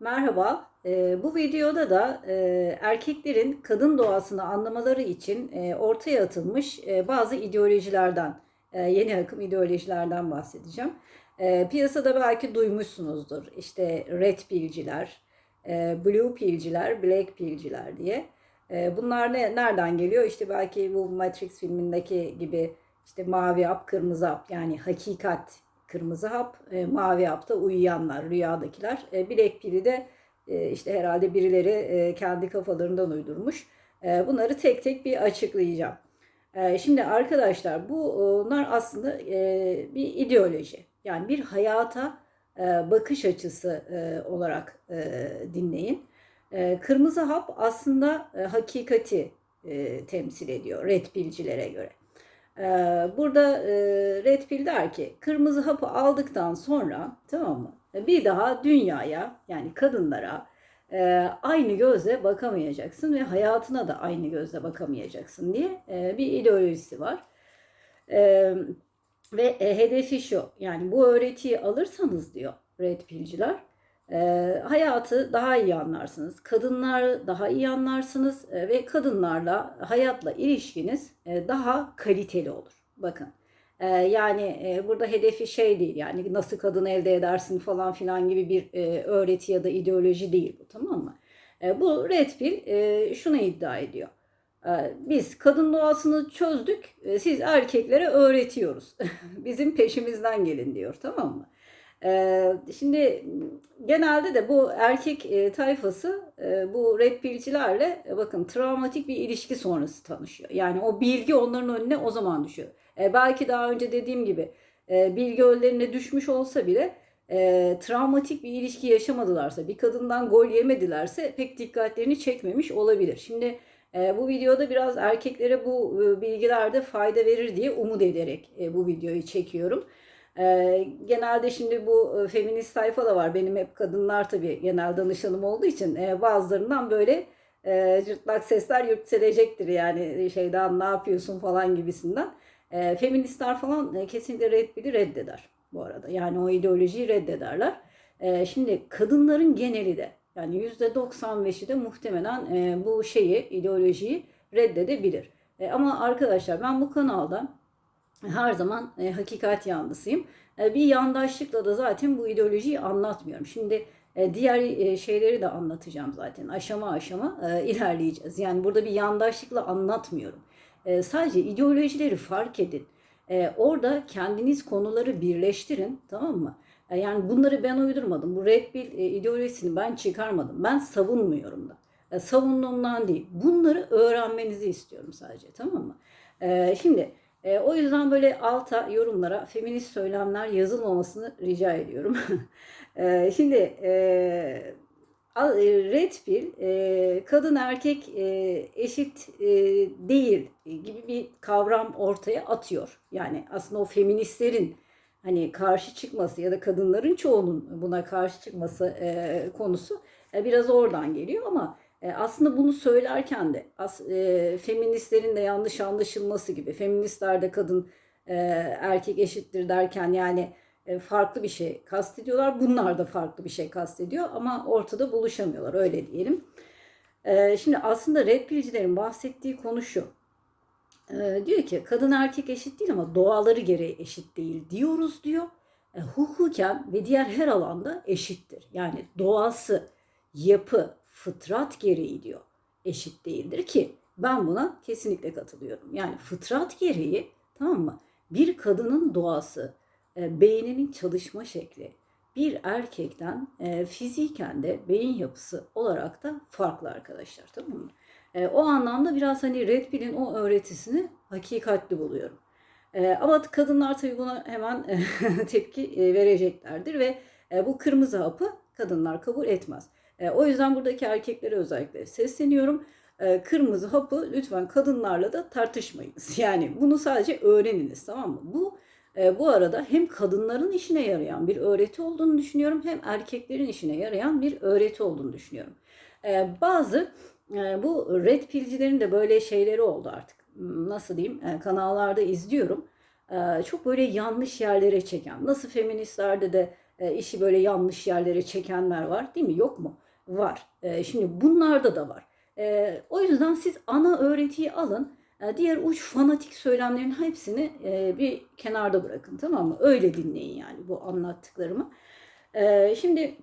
Merhaba. Ee, bu videoda da e, erkeklerin kadın doğasını anlamaları için e, ortaya atılmış e, bazı ideolojilerden, yeni akım ideolojilerden bahsedeceğim. Piyasada belki duymuşsunuzdur. İşte red pill'ciler, e, blue pill'ciler, black pill'ciler diye. Bunlar ne, nereden geliyor? İşte belki bu Matrix filmindeki gibi işte mavi hap, kırmızı hap yani hakikat kırmızı hap, e, mavi hapta uyuyanlar, rüyadakiler. E, Black Pill'i de e, işte herhalde birileri e, kendi kafalarından uydurmuş. E, bunları tek tek bir açıklayacağım. E, şimdi arkadaşlar bunlar aslında e, bir ideoloji. Yani bir hayata e, bakış açısı e, olarak e, dinleyin. E, kırmızı hap aslında e, hakikati e, temsil ediyor red pill'cilere göre. Ee, burada e, Red Pill der ki kırmızı hapı aldıktan sonra tamam mı? Bir daha dünyaya yani kadınlara e, aynı gözle bakamayacaksın ve hayatına da aynı gözle bakamayacaksın diye e, bir ideolojisi var. E, ve e, hedefi şu yani bu öğretiyi alırsanız diyor Red Pill'ciler e, hayatı daha iyi anlarsınız. Kadınları daha iyi anlarsınız e, ve kadınlarla hayatla ilişkiniz e, daha kaliteli olur. Bakın. E, yani e, burada hedefi şey değil yani nasıl kadın elde edersin falan filan gibi bir e, öğreti ya da ideoloji değil bu tamam mı? E, bu Red Pill e, şunu iddia ediyor. E, biz kadın doğasını çözdük, e, siz erkeklere öğretiyoruz. Bizim peşimizden gelin diyor tamam mı? Ee, şimdi genelde de bu erkek e, tayfası e, bu red pill'cilerle e, bakın travmatik bir ilişki sonrası tanışıyor. Yani o bilgi onların önüne o zaman düşüyor. E, belki daha önce dediğim gibi bilgi önlerine düşmüş olsa bile travmatik bir ilişki yaşamadılarsa, bir kadından gol yemedilerse pek dikkatlerini çekmemiş olabilir. Şimdi bu videoda biraz erkeklere bu bilgilerde fayda verir diye umut ederek bu videoyu çekiyorum. E, genelde şimdi bu e, feminist sayfa da var. Benim hep kadınlar tabii genel danışanım olduğu için e, bazılarından böyle e, cırtlak sesler yükselecektir yani şeyden ne yapıyorsun falan gibisinden. E, feministler falan e, kesinlikle red bili reddeder bu arada. Yani o ideolojiyi reddederler. E, şimdi kadınların geneli de yani %95'i de muhtemelen e, bu şeyi, ideolojiyi reddedebilir. E, ama arkadaşlar ben bu kanalda her zaman e, hakikat yanlısıyım. E, bir yandaşlıkla da zaten bu ideolojiyi anlatmıyorum. Şimdi e, diğer e, şeyleri de anlatacağım zaten. Aşama aşama e, ilerleyeceğiz. Yani burada bir yandaşlıkla anlatmıyorum. E, sadece ideolojileri fark edin. E, orada kendiniz konuları birleştirin tamam mı? E, yani bunları ben uydurmadım. Bu Red Pill e, ideolojisini ben çıkarmadım. Ben savunmuyorum da. E, savunduğumdan değil. Bunları öğrenmenizi istiyorum sadece tamam mı? E, şimdi e, o yüzden böyle alta yorumlara feminist söylemler yazılmamasını rica ediyorum. e, şimdi e, Red Pill e, kadın erkek e, eşit e, değil gibi bir kavram ortaya atıyor. Yani aslında o feministlerin hani karşı çıkması ya da kadınların çoğunun buna karşı çıkması e, konusu e, biraz oradan geliyor ama e, aslında bunu söylerken de as, e, feministlerin de yanlış anlaşılması gibi feministler de kadın e, erkek eşittir derken yani e, farklı bir şey kastediyorlar. Bunlar da farklı bir şey kastediyor ama ortada buluşamıyorlar öyle diyelim. E, şimdi aslında red bahsettiği konu şu. E, diyor ki kadın erkek eşit değil ama doğaları gereği eşit değil diyoruz diyor. E, hukuken ve diğer her alanda eşittir. Yani doğası, yapı, fıtrat gereği diyor eşit değildir ki ben buna kesinlikle katılıyorum. Yani fıtrat gereği tamam mı? Bir kadının doğası, e, beyninin çalışma şekli bir erkekten e, fiziken de beyin yapısı olarak da farklı arkadaşlar tamam mı? E, o anlamda biraz hani Red Pill'in o öğretisini hakikatli buluyorum. Ama kadınlar tabii buna hemen tepki vereceklerdir ve bu kırmızı hapı kadınlar kabul etmez. E, o yüzden buradaki erkeklere özellikle sesleniyorum. E, kırmızı hapı lütfen kadınlarla da tartışmayınız. Yani bunu sadece öğreniniz tamam mı? Bu e, bu arada hem kadınların işine yarayan bir öğreti olduğunu düşünüyorum hem erkeklerin işine yarayan bir öğreti olduğunu düşünüyorum. E, bazı e, bu red pilcilerin de böyle şeyleri oldu artık. Nasıl diyeyim? E, kanallarda izliyorum. E, çok böyle yanlış yerlere çeken. Nasıl feministlerde de işi böyle yanlış yerlere çekenler var değil mi? Yok mu? Var. E, şimdi bunlarda da var. E, o yüzden siz ana öğretiyi alın. E, diğer uç fanatik söylemlerin hepsini e, bir kenarda bırakın tamam mı? Öyle dinleyin yani bu anlattıklarımı. Şimdi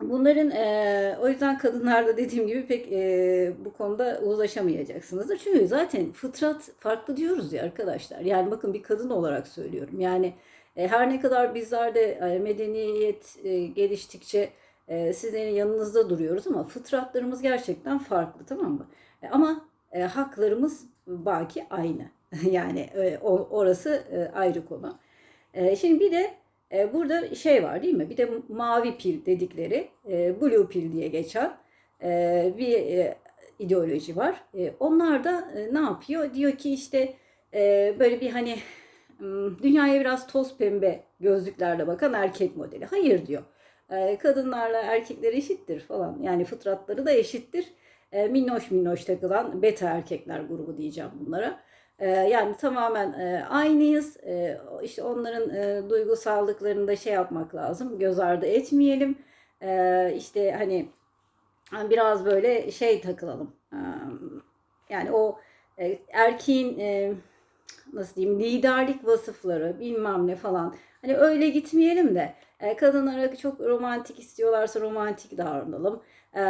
bunların e, o yüzden kadınlarda dediğim gibi pek e, bu konuda uzlaşamayacaksınızdır. Çünkü zaten fıtrat farklı diyoruz ya arkadaşlar. Yani bakın bir kadın olarak söylüyorum. Yani her ne kadar bizler de e, medeniyet geliştikçe e, sizlerin yanınızda duruyoruz ama fıtratlarımız gerçekten farklı tamam mı? E, ama e, haklarımız baki aynı. yani e, o, orası e, ayrı konu. E, şimdi bir de e, burada şey var değil mi? Bir de mavi pil dedikleri, e, blue pil diye geçen e, bir e, ideoloji var. E, onlar da e, ne yapıyor? Diyor ki işte e, böyle bir hani m, dünyaya biraz toz pembe gözlüklerle bakan erkek modeli. Hayır diyor. E, kadınlarla erkekler eşittir falan. Yani fıtratları da eşittir. E, minnoş minnoş takılan beta erkekler grubu diyeceğim bunlara. E, yani tamamen e, aynıyız. İşte onların e, duygusallıklarını da şey yapmak lazım. Göz ardı etmeyelim. İşte hani biraz böyle şey takılalım. Yani o e, erkeğin nasıl diyeyim liderlik vasıfları bilmem ne falan. Hani öyle gitmeyelim de e, kadınlara çok romantik istiyorlarsa romantik davranalım. E,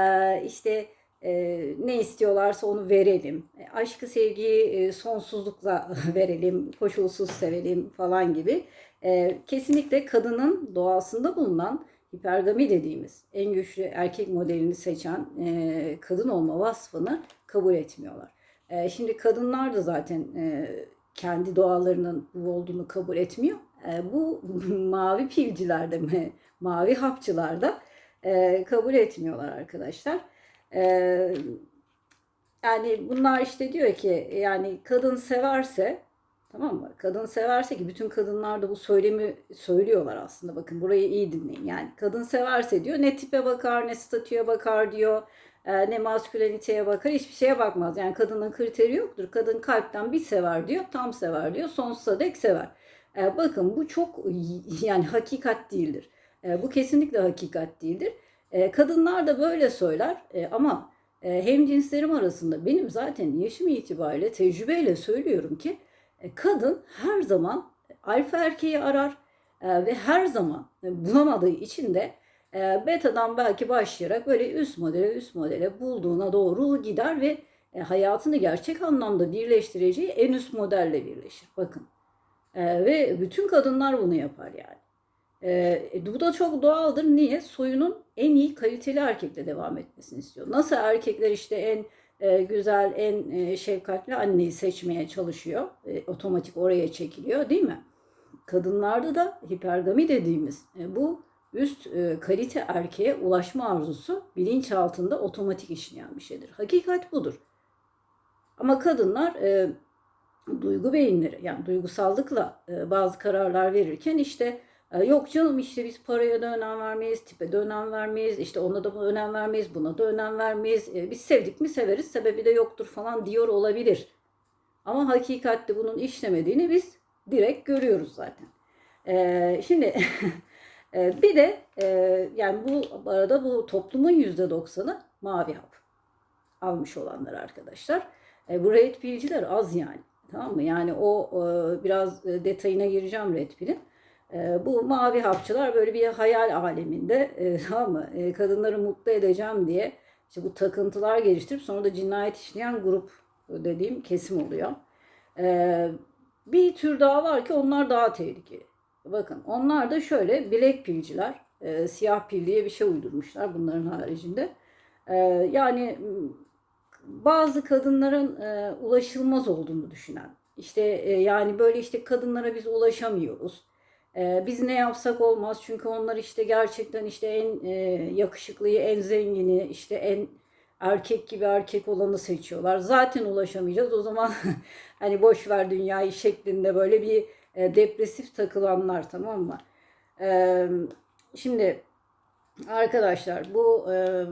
işte e, ne istiyorlarsa onu verelim. E, aşkı sevgiyi e, sonsuzlukla verelim, koşulsuz sevelim falan gibi. E, kesinlikle kadının doğasında bulunan hipergami dediğimiz en güçlü erkek modelini seçen e, kadın olma vasfını kabul etmiyorlar. Şimdi kadınlar da zaten e, kendi doğalarının bu olduğunu kabul etmiyor. E, bu mavi pilcilerde mi, mavi hapçılarda e, kabul etmiyorlar arkadaşlar. E, yani bunlar işte diyor ki yani kadın severse tamam mı? Kadın severse ki bütün kadınlar da bu söylemi söylüyorlar aslında. Bakın burayı iyi dinleyin. Yani kadın severse diyor ne tipe bakar ne statüye bakar diyor. E, ne masküleniteye bakar hiçbir şeye bakmaz. Yani kadının kriteri yoktur. Kadın kalpten bir sever diyor tam sever diyor sonsuza dek sever. E, bakın bu çok yani hakikat değildir. E, bu kesinlikle hakikat değildir. E, kadınlar da böyle söyler e, ama e, hem cinslerim arasında benim zaten yaşım itibariyle tecrübeyle söylüyorum ki e, kadın her zaman alfa erkeği arar e, ve her zaman e, bulamadığı için de e, beta'dan belki başlayarak böyle üst modele üst modele bulduğuna doğru gider ve e, hayatını gerçek anlamda birleştireceği en üst modelle birleşir. Bakın. E, ve bütün kadınlar bunu yapar yani. E, bu da çok doğaldır. Niye? Soyunun en iyi kaliteli erkekle devam etmesini istiyor. Nasıl erkekler işte en e, güzel, en e, şefkatli anneyi seçmeye çalışıyor. E, otomatik oraya çekiliyor değil mi? Kadınlarda da hipergami dediğimiz e, bu üst e, kalite erkeğe ulaşma arzusu bilinç altında otomatik işleyen bir şeydir. Hakikat budur. Ama kadınlar e, duygu beyinleri yani duygusallıkla e, bazı kararlar verirken işte e, yok canım işte biz paraya da önem vermeyiz, tipe de önem vermeyiz, işte ona da önem vermeyiz, buna da önem vermeyiz. E, biz sevdik mi severiz, sebebi de yoktur falan diyor olabilir. Ama hakikatte bunun işlemediğini biz direkt görüyoruz zaten. E, şimdi bir de e, yani bu arada bu toplumun yüzde doksanı mavi hap almış olanlar arkadaşlar. E, bu red pill'ciler az yani. Tamam mı? Yani o e, biraz detayına gireceğim red pill'in. Bu mavi hapçılar böyle bir hayal aleminde tamam mı? Kadınları mutlu edeceğim diye işte bu takıntılar geliştirip sonra da cinayet işleyen grup dediğim kesim oluyor. Bir tür daha var ki onlar daha tehlikeli. Bakın onlar da şöyle bilek pilciler, e, siyah pil diye bir şey uydurmuşlar bunların haricinde. E, yani bazı kadınların e, ulaşılmaz olduğunu düşünen, işte e, yani böyle işte kadınlara biz ulaşamıyoruz. E, biz ne yapsak olmaz çünkü onlar işte gerçekten işte en e, yakışıklıyı, en zengini, işte en erkek gibi erkek olanı seçiyorlar. Zaten ulaşamayacağız. O zaman hani boş ver dünyayı şeklinde böyle bir e, depresif takılanlar tamam mı? E, şimdi arkadaşlar bu e,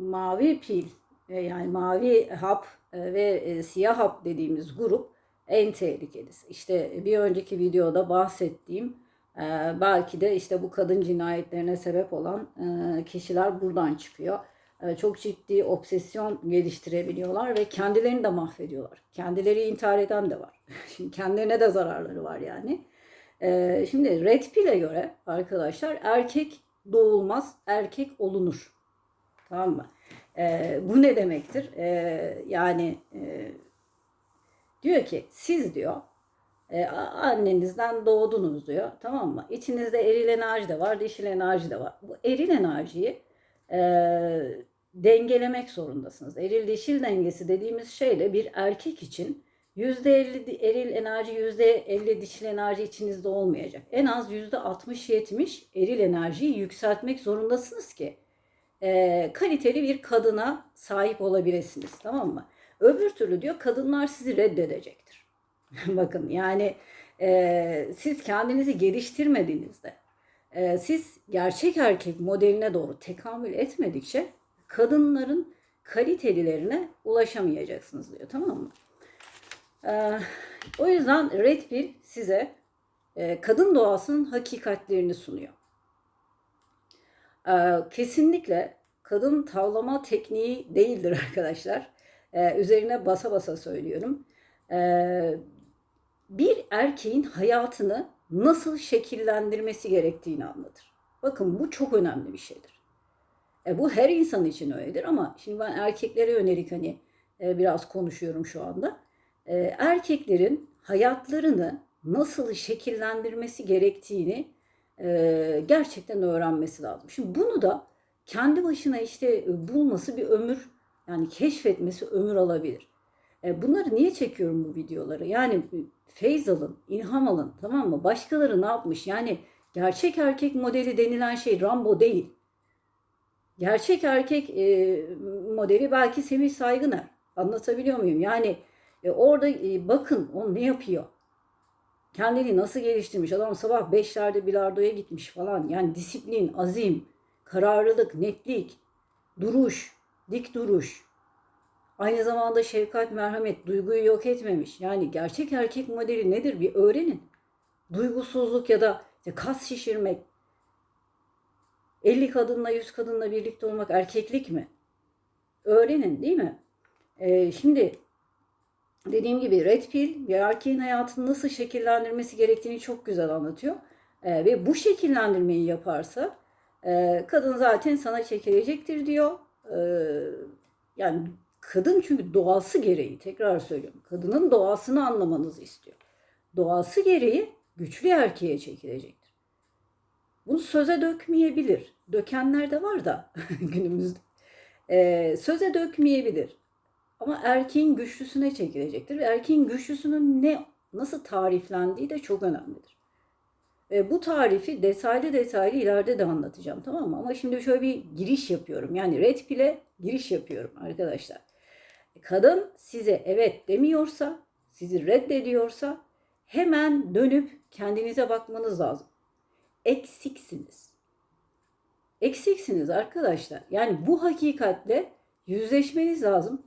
mavi pil e, yani mavi hap e, ve e, siyah hap dediğimiz grup en tehlikelisi. İşte bir önceki videoda bahsettiğim Ee, belki de işte bu kadın cinayetlerine sebep olan e, kişiler buradan çıkıyor. Ee, çok ciddi obsesyon geliştirebiliyorlar ve kendilerini de mahvediyorlar. Kendileri intihar eden de var. Şimdi kendilerine de zararları var yani. Ee, şimdi Red Pill'e göre arkadaşlar erkek doğulmaz, erkek olunur. Tamam mı? Ee, bu ne demektir? Yani e, diyor ki siz diyor e, annenizden doğdunuz diyor. Tamam mı? İçinizde eril enerji de var, dişil enerji de var. Bu eril enerjiyi e, dengelemek zorundasınız. Eril dişil dengesi dediğimiz şeyle bir erkek için %50 eril enerji, %50 dişil enerji içinizde olmayacak. En az %60-70 eril enerjiyi yükseltmek zorundasınız ki e, kaliteli bir kadına sahip olabilirsiniz. Tamam mı? Öbür türlü diyor kadınlar sizi reddedecektir. Bakın yani e, siz kendinizi geliştirmediğinizde, e, siz gerçek erkek modeline doğru tekamül etmedikçe kadınların kalitelilerine ulaşamayacaksınız diyor. Tamam mı? E, o yüzden Red Pill size e, kadın doğasının hakikatlerini sunuyor. E, kesinlikle kadın tavlama tekniği değildir arkadaşlar. E, üzerine basa basa söylüyorum. E, bir erkeğin hayatını nasıl şekillendirmesi gerektiğini anlatır. Bakın bu çok önemli bir şeydir. E, bu her insan için öyledir ama şimdi ben erkeklere yönelik hani e, biraz konuşuyorum şu anda. E, erkeklerin hayatlarını nasıl şekillendirmesi gerektiğini e, gerçekten öğrenmesi lazım. Şimdi bunu da kendi başına işte bulması bir ömür yani keşfetmesi ömür alabilir. E, bunları niye çekiyorum bu videoları? Yani feyz alın, ilham alın tamam mı? Başkaları ne yapmış? Yani gerçek erkek modeli denilen şey Rambo değil. Gerçek erkek e, modeli belki Semih Saygıner. Anlatabiliyor muyum? Yani e, orada e, bakın o ne yapıyor? Kendini nasıl geliştirmiş? Adam sabah beşlerde bilardoya gitmiş falan. Yani disiplin, azim, kararlılık, netlik, duruş, dik duruş. Aynı zamanda şefkat, merhamet, duyguyu yok etmemiş. Yani gerçek erkek modeli nedir bir öğrenin. Duygusuzluk ya da kas şişirmek, 50 kadınla 100 kadınla birlikte olmak erkeklik mi? Öğrenin değil mi? Ee, şimdi dediğim gibi Red Pill bir erkeğin hayatını nasıl şekillendirmesi gerektiğini çok güzel anlatıyor. Ee, ve bu şekillendirmeyi yaparsa e, kadın zaten sana çekilecektir diyor. Ee, yani kadın çünkü doğası gereği tekrar söylüyorum. Kadının doğasını anlamanızı istiyor. Doğası gereği güçlü erkeğe çekilecektir. Bunu söze dökmeyebilir. Dökenler de var da günümüzde. Ee, söze dökmeyebilir. Ama erkeğin güçlüsüne çekilecektir. Ve erkeğin güçlüsünün ne nasıl tariflendiği de çok önemlidir. E, bu tarifi detaylı detaylı ileride de anlatacağım tamam mı? Ama şimdi şöyle bir giriş yapıyorum. Yani red pill'e giriş yapıyorum arkadaşlar. Kadın size evet demiyorsa, sizi reddediyorsa hemen dönüp kendinize bakmanız lazım. Eksiksiniz. Eksiksiniz arkadaşlar. Yani bu hakikatle yüzleşmeniz lazım.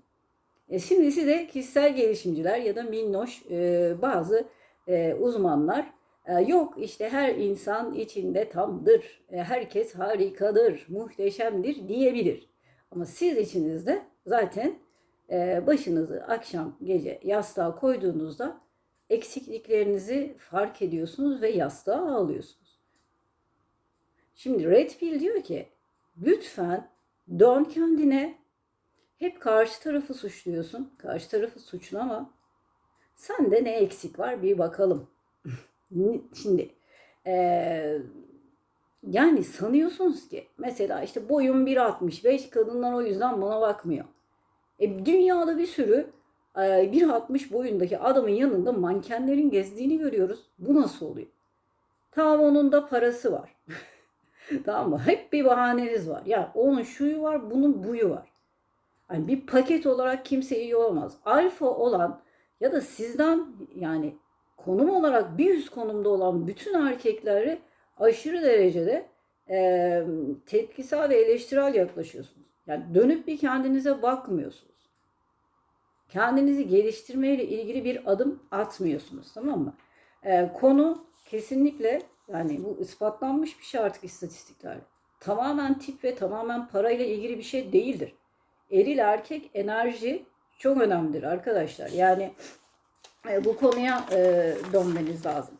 E şimdi size kişisel gelişimciler ya da minnoş e, bazı e, uzmanlar e, yok işte her insan içinde tamdır, e, herkes harikadır, muhteşemdir diyebilir. Ama siz içinizde zaten e, başınızı akşam gece yastığa koyduğunuzda eksikliklerinizi fark ediyorsunuz ve yastığa ağlıyorsunuz. Şimdi Red Pill diyor ki lütfen dön kendine hep karşı tarafı suçluyorsun. Karşı tarafı suçlama. Sende ne eksik var bir bakalım. Şimdi e, yani sanıyorsunuz ki mesela işte boyum 1.65 kadınlar o yüzden bana bakmıyor. E, dünyada bir sürü e, 1.60 boyundaki adamın yanında mankenlerin gezdiğini görüyoruz. Bu nasıl oluyor? Tamam onun da parası var. tamam mı? Hep bir bahaneniz var. Ya onun şuyu var, bunun buyu var. Yani bir paket olarak kimse iyi olamaz. Alfa olan ya da sizden yani konum olarak bir üst konumda olan bütün erkekleri aşırı derecede e, tepkisel ve eleştirel yaklaşıyorsunuz. Yani dönüp bir kendinize bakmıyorsunuz. Kendinizi geliştirmeyle ilgili bir adım atmıyorsunuz tamam mı? E, konu kesinlikle Yani bu ispatlanmış bir şey artık istatistiklerle. Tamamen tip ve tamamen parayla ilgili bir şey değildir. Eril erkek enerji çok önemlidir arkadaşlar. Yani e, bu konuya e, dönmeniz lazım.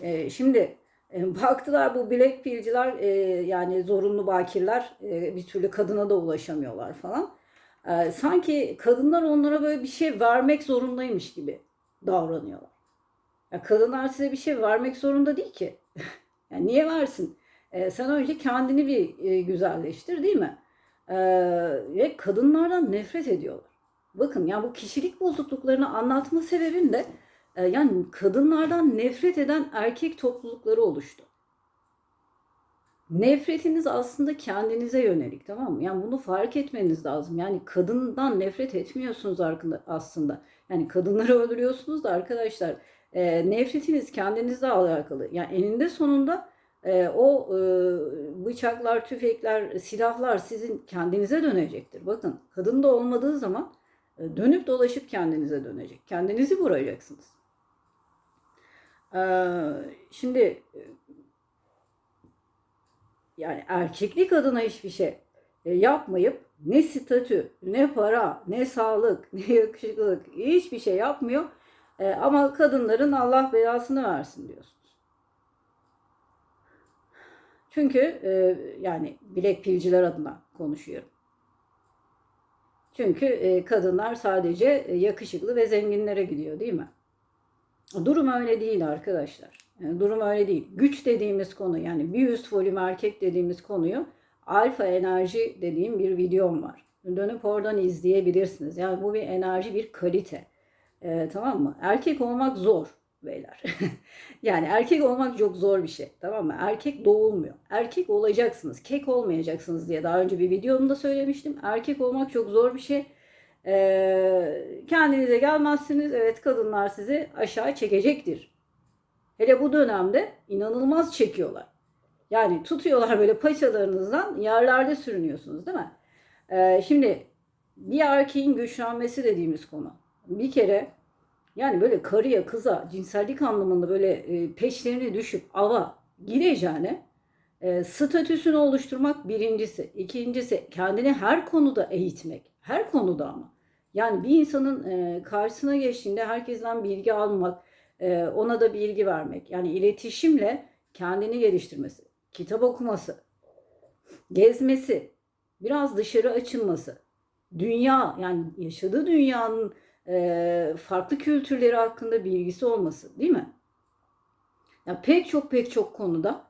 E, şimdi e, baktılar bu bilek pilciler e, yani zorunlu bakirler e, bir türlü kadına da ulaşamıyorlar falan. E, sanki kadınlar onlara böyle bir şey vermek zorundaymış gibi davranıyorlar. Ya kadınlar size bir şey vermek zorunda değil ki. yani niye versin? E, sen önce kendini bir e, güzelleştir değil mi? E, ve kadınlardan nefret ediyorlar. Bakın ya bu kişilik bozukluklarını anlatma sebebim de e, yani kadınlardan nefret eden erkek toplulukları oluştu. Nefretiniz aslında kendinize yönelik tamam mı? Yani bunu fark etmeniz lazım. Yani kadından nefret etmiyorsunuz aslında. Yani kadınları öldürüyorsunuz da arkadaşlar e, nefretiniz kendinizle alakalı. Yani eninde sonunda e, o e, bıçaklar, tüfekler, silahlar sizin kendinize dönecektir. Bakın kadın da olmadığı zaman e, dönüp dolaşıp kendinize dönecek. Kendinizi vuracaksınız. E, şimdi yani erkeklik adına hiçbir şey yapmayıp ne statü, ne para, ne sağlık, ne yakışıklılık hiçbir şey yapmıyor. E, ama kadınların Allah belasını versin diyorsunuz. Çünkü e, yani bilek pilciler adına konuşuyorum. Çünkü e, kadınlar sadece e, yakışıklı ve zenginlere gidiyor değil mi? Durum öyle değil arkadaşlar. Yani durum öyle değil. Güç dediğimiz konu yani bir üst volüm erkek dediğimiz konuyu alfa enerji dediğim bir videom var. Dönüp oradan izleyebilirsiniz. Yani bu bir enerji, bir kalite. Ee, tamam mı? Erkek olmak zor beyler. yani erkek olmak çok zor bir şey. Tamam mı? Erkek doğulmuyor. Erkek olacaksınız. Kek olmayacaksınız diye daha önce bir videomda söylemiştim. Erkek olmak çok zor bir şey. Ee, kendinize gelmezsiniz. Evet kadınlar sizi aşağı çekecektir. Hele bu dönemde inanılmaz çekiyorlar. Yani tutuyorlar böyle paçalarınızdan yerlerde sürünüyorsunuz değil mi? Ee, şimdi bir erkeğin güçlenmesi dediğimiz konu. Bir kere yani böyle karıya kıza cinsellik anlamında böyle e, peşlerine düşüp ava gireceğine e, statüsünü oluşturmak birincisi. İkincisi kendini her konuda eğitmek. Her konuda ama. Yani bir insanın e, karşısına geçtiğinde herkesten bilgi almak, e, ona da bilgi vermek. Yani iletişimle kendini geliştirmesi, kitap okuması, gezmesi, biraz dışarı açılması, dünya yani yaşadığı dünyanın e, farklı kültürleri hakkında bilgisi olması değil mi? Ya pek çok pek çok konuda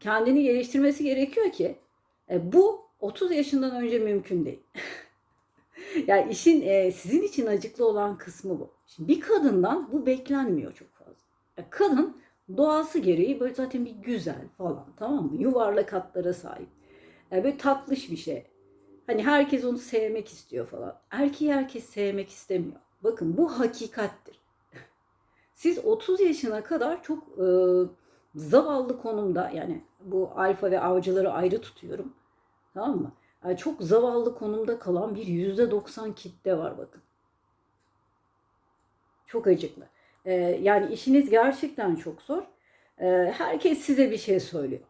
kendini geliştirmesi gerekiyor ki e, bu 30 yaşından önce mümkün değil. yani işin e, sizin için acıklı olan kısmı bu. Şimdi bir kadından bu beklenmiyor çok fazla. Ya kadın doğası gereği böyle zaten bir güzel falan tamam mı? Yuvarlak hatlara sahip. Yani böyle tatlış bir şey. Hani herkes onu sevmek istiyor falan. Erkeği herkes sevmek istemiyor. Bakın bu hakikattir. Siz 30 yaşına kadar çok e, zavallı konumda yani bu alfa ve avcıları ayrı tutuyorum. Tamam mı? Yani çok zavallı konumda kalan bir %90 kitle var bakın. Çok acıklı. Ee, yani işiniz gerçekten çok zor. Ee, herkes size bir şey söylüyor.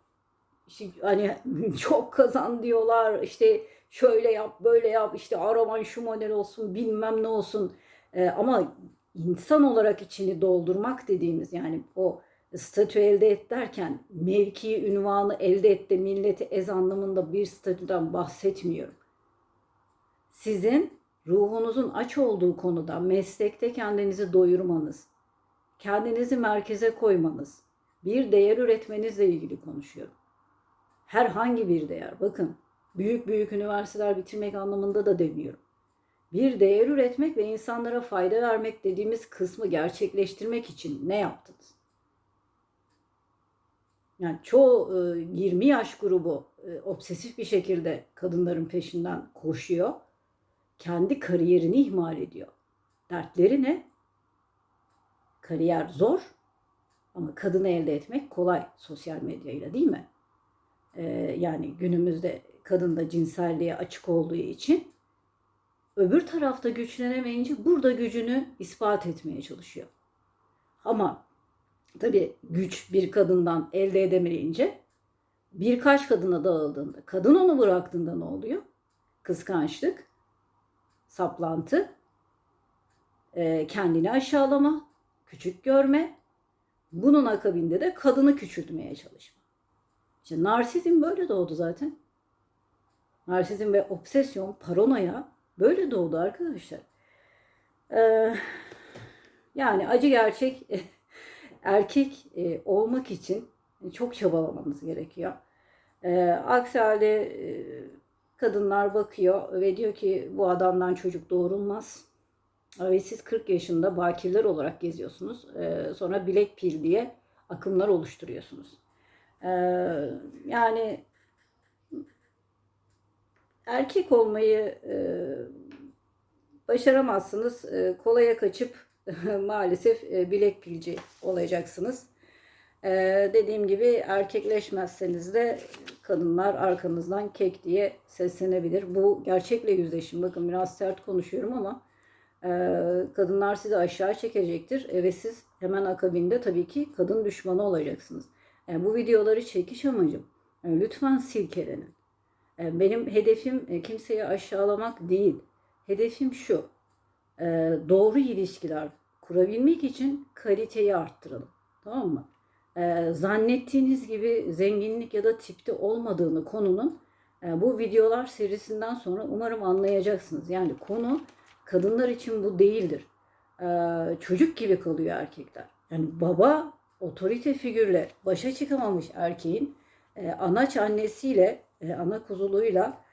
İşte hani çok kazan diyorlar. İşte şöyle yap, böyle yap. İşte araban şu model olsun, bilmem ne olsun. Ee, ama insan olarak içini doldurmak dediğimiz yani o statü elde et derken mevki, ünvanı elde et de milleti ez anlamında bir statüden bahsetmiyorum. Sizin ruhunuzun aç olduğu konuda meslekte kendinizi doyurmanız, kendinizi merkeze koymanız, bir değer üretmenizle ilgili konuşuyorum. Herhangi bir değer. Bakın büyük büyük üniversiteler bitirmek anlamında da demiyorum bir değer üretmek ve insanlara fayda vermek dediğimiz kısmı gerçekleştirmek için ne yaptınız? Yani çoğu 20 e, yaş grubu e, obsesif bir şekilde kadınların peşinden koşuyor. Kendi kariyerini ihmal ediyor. Dertleri ne? Kariyer zor ama kadını elde etmek kolay sosyal medyayla değil mi? Ee, yani günümüzde kadın da cinselliğe açık olduğu için öbür tarafta güçlenemeyince burada gücünü ispat etmeye çalışıyor. Ama tabii güç bir kadından elde edemeyince birkaç kadına dağıldığında, kadın onu bıraktığında ne oluyor? Kıskançlık, saplantı, e, kendini aşağılama, küçük görme, bunun akabinde de kadını küçültmeye çalışma. İşte narsizm böyle doğdu zaten. Narsizm ve obsesyon, paranoya böyle doğdu arkadaşlar. Ee, yani acı gerçek erkek e, olmak için çok çabalamanız gerekiyor. Ee, aksi halde e, kadınlar bakıyor ve diyor ki bu adamdan çocuk doğurulmaz. Ve siz 40 yaşında bakirler olarak geziyorsunuz. Ee, sonra bilek pil diye akımlar oluşturuyorsunuz. Ee, yani erkek olmayı e, başaramazsınız. E, kolaya kaçıp maalesef e, bilek pilci olacaksınız. E, dediğim gibi erkekleşmezseniz de kadınlar arkanızdan kek diye seslenebilir. Bu gerçekle yüzleşin. Bakın biraz sert konuşuyorum ama e, kadınlar sizi aşağı çekecektir ve siz hemen akabinde tabii ki kadın düşmanı olacaksınız. E, bu videoları çekiş amacım. E, lütfen silkelenin. E, benim hedefim kimseyi aşağılamak değil. Hedefim şu. E, doğru ilişkiler kurabilmek için kaliteyi arttıralım. Tamam mı? E, zannettiğiniz gibi zenginlik ya da tipte olmadığını konunun e, bu videolar serisinden sonra umarım anlayacaksınız. Yani konu kadınlar için bu değildir. Çocuk gibi kalıyor erkekler. Yani baba otorite figürle başa çıkamamış erkeğin anaç annesiyle, ana kuzuluğuyla e,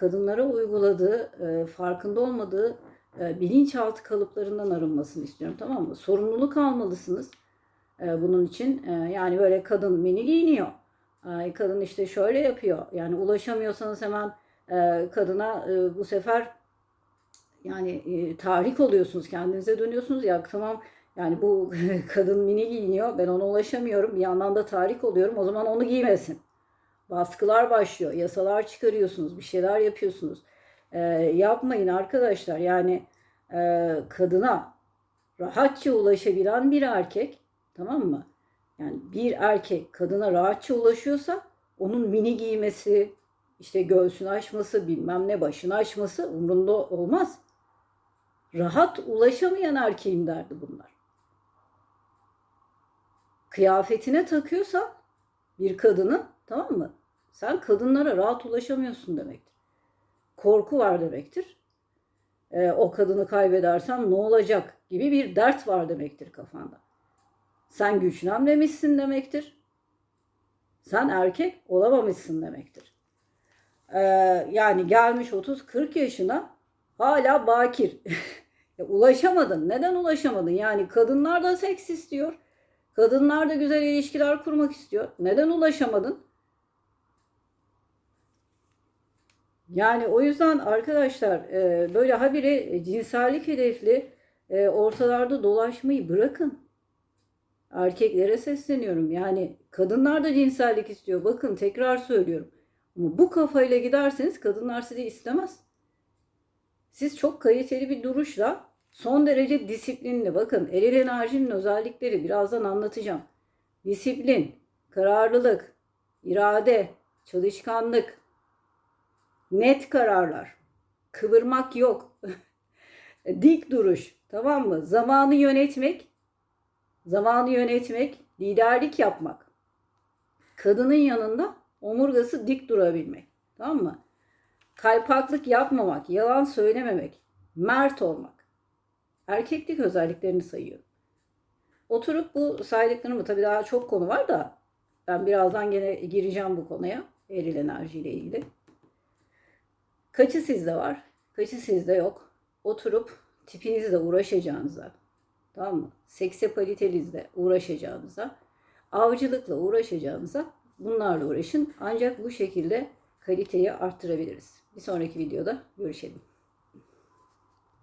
kadınlara uyguladığı, e, farkında olmadığı e, bilinçaltı kalıplarından arınmasını istiyorum. Tamam mı? Sorumluluk almalısınız e, bunun için. E, yani böyle kadın mini giyiniyor. E, kadın işte şöyle yapıyor. Yani ulaşamıyorsanız hemen e, kadına e, bu sefer yani e, tahrik oluyorsunuz. Kendinize dönüyorsunuz. Ya tamam yani bu kadın mini giyiniyor. Ben ona ulaşamıyorum. Bir yandan da tahrik oluyorum. O zaman onu giymesin. Baskılar başlıyor. Yasalar çıkarıyorsunuz. Bir şeyler yapıyorsunuz. E, yapmayın arkadaşlar. Yani e, kadına rahatça ulaşabilen bir erkek tamam mı? Yani bir erkek kadına rahatça ulaşıyorsa onun mini giymesi, işte göğsünü açması, bilmem ne başını açması umrunda olmaz. Rahat ulaşamayan erkeğin derdi bunlar. Kıyafetine takıyorsa bir kadının tamam mı? Sen kadınlara rahat ulaşamıyorsun demektir. Korku var demektir. Ee, o kadını kaybedersem ne olacak gibi bir dert var demektir kafanda. Sen güçlenmemişsin demektir. Sen erkek olamamışsın demektir. Ee, yani gelmiş 30-40 yaşına hala bakir. ulaşamadın. Neden ulaşamadın? Yani kadınlar da seks istiyor. Kadınlar da güzel ilişkiler kurmak istiyor. Neden ulaşamadın? Yani o yüzden arkadaşlar e, böyle habire cinsellik hedefli e, ortalarda dolaşmayı bırakın. Erkeklere sesleniyorum. Yani kadınlar da cinsellik istiyor. Bakın tekrar söylüyorum. Ama bu kafayla giderseniz kadınlar sizi istemez. Siz çok kaliteli bir duruşla son derece disiplinli bakın eril enerjinin özellikleri birazdan anlatacağım. Disiplin, kararlılık, irade, çalışkanlık, net kararlar, kıvırmak yok. Dik duruş, tamam mı? Zamanı yönetmek, zamanı yönetmek, liderlik yapmak. Kadının yanında omurgası dik durabilmek. Tamam mı? Kalpaklık yapmamak, yalan söylememek, mert olmak. Erkeklik özelliklerini sayıyorum. Oturup bu saydıklarımı tabii daha çok konu var da ben birazdan gene gireceğim bu konuya. Eril enerjiyle ilgili. Kaçı sizde var? Kaçı sizde yok? Oturup tipinizle uğraşacağınıza, tamam mı? Seksapalitenizle uğraşacağınıza, avcılıkla uğraşacağınıza bunlarla uğraşın. Ancak bu şekilde kaliteyi arttırabiliriz. Bir sonraki videoda görüşelim.